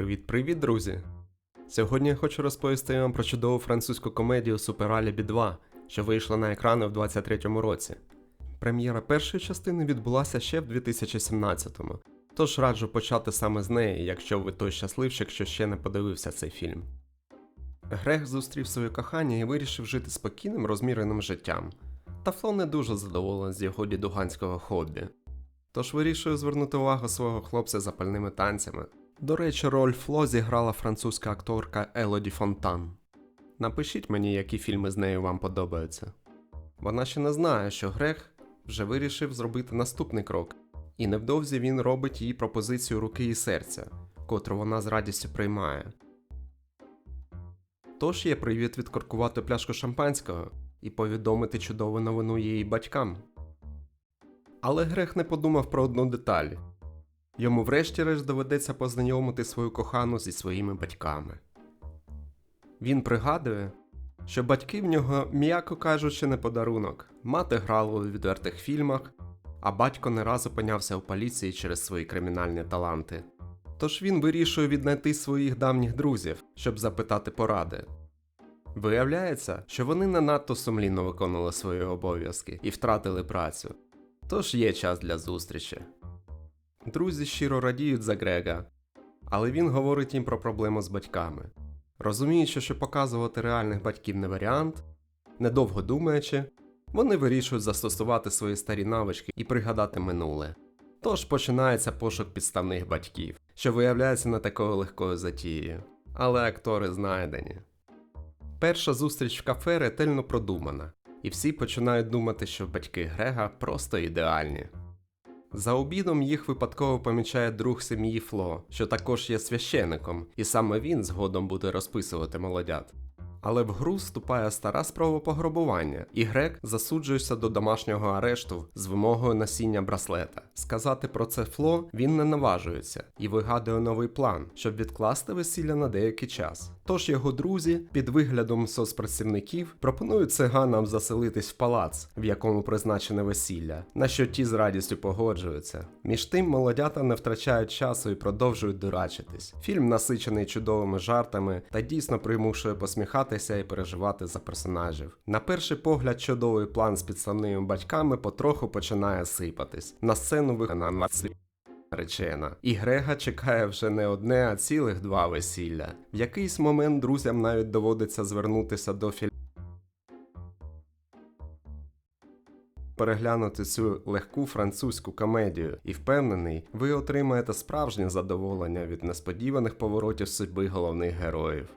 Привіт-привіт, друзі! Сьогодні я хочу розповісти вам про чудову французьку комедію Супер Алібі 2, що вийшла на екрани в 23-му році. Прем'єра першої частини відбулася ще в 2017-му, тож раджу почати саме з неї, якщо ви той щасливчик, що ще не подивився цей фільм. Грех зустрів своє кохання і вирішив жити спокійним, розміреним життям. Та Фло не дуже задоволений з його дідуганського хобі. Тож вирішує звернути увагу свого хлопця запальними танцями. До речі, роль Фло зіграла французька акторка Елоді Фонтан. Напишіть мені, які фільми з нею вам подобаються. Вона ще не знає, що Грех вже вирішив зробити наступний крок, і невдовзі він робить їй пропозицію руки і серця, котру вона з радістю приймає. Тож є привід відкоркувати пляшку шампанського і повідомити чудову новину її батькам. Але Грех не подумав про одну деталь. Йому врешті-решт доведеться познайомити свою кохану зі своїми батьками. Він пригадує, що батьки в нього, м'яко кажучи, не подарунок. Мати грала у відвертих фільмах, а батько не раз опинявся у поліції через свої кримінальні таланти. Тож він вирішує віднайти своїх давніх друзів, щоб запитати поради. Виявляється, що вони не надто сумлінно виконали свої обов'язки і втратили працю. Тож є час для зустрічі. Друзі щиро радіють за Грега, але він говорить їм про проблему з батьками. Розуміючи, що показувати реальних батьків не варіант, недовго думаючи, вони вирішують застосувати свої старі навички і пригадати минуле. Тож починається пошук підставних батьків, що виявляється не такою легкою затією, але актори знайдені. Перша зустріч в кафе ретельно продумана, і всі починають думати, що батьки Грега просто ідеальні. За обідом їх випадково помічає друг сім'ї Фло, що також є священиком, і саме він згодом буде розписувати молодят. Але в гру вступає стара спроба пограбування, і Грек засуджується до домашнього арешту з вимогою носіння браслета. Сказати про це Фло він не наважується і вигадує новий план, щоб відкласти весілля на деякий час. Тож його друзі під виглядом соцпрацівників пропонують циганам заселитись в палац, в якому призначене весілля, на що ті з радістю погоджуються. Між тим молодята не втрачають часу і продовжують дурачитись. Фільм насичений чудовими жартами та дійсно примушує посміхатися і переживати за персонажів. На перший погляд, чудовий план з підставними батьками потроху починає сипатись. На сцену вигнана наречена. І Грега чекає вже не одне, а цілих два весілля. В якийсь момент друзям навіть доводиться звернутися до філь. Переглянути цю легку французьку комедію і впевнений, ви отримаєте справжнє задоволення від несподіваних поворотів судьби головних героїв.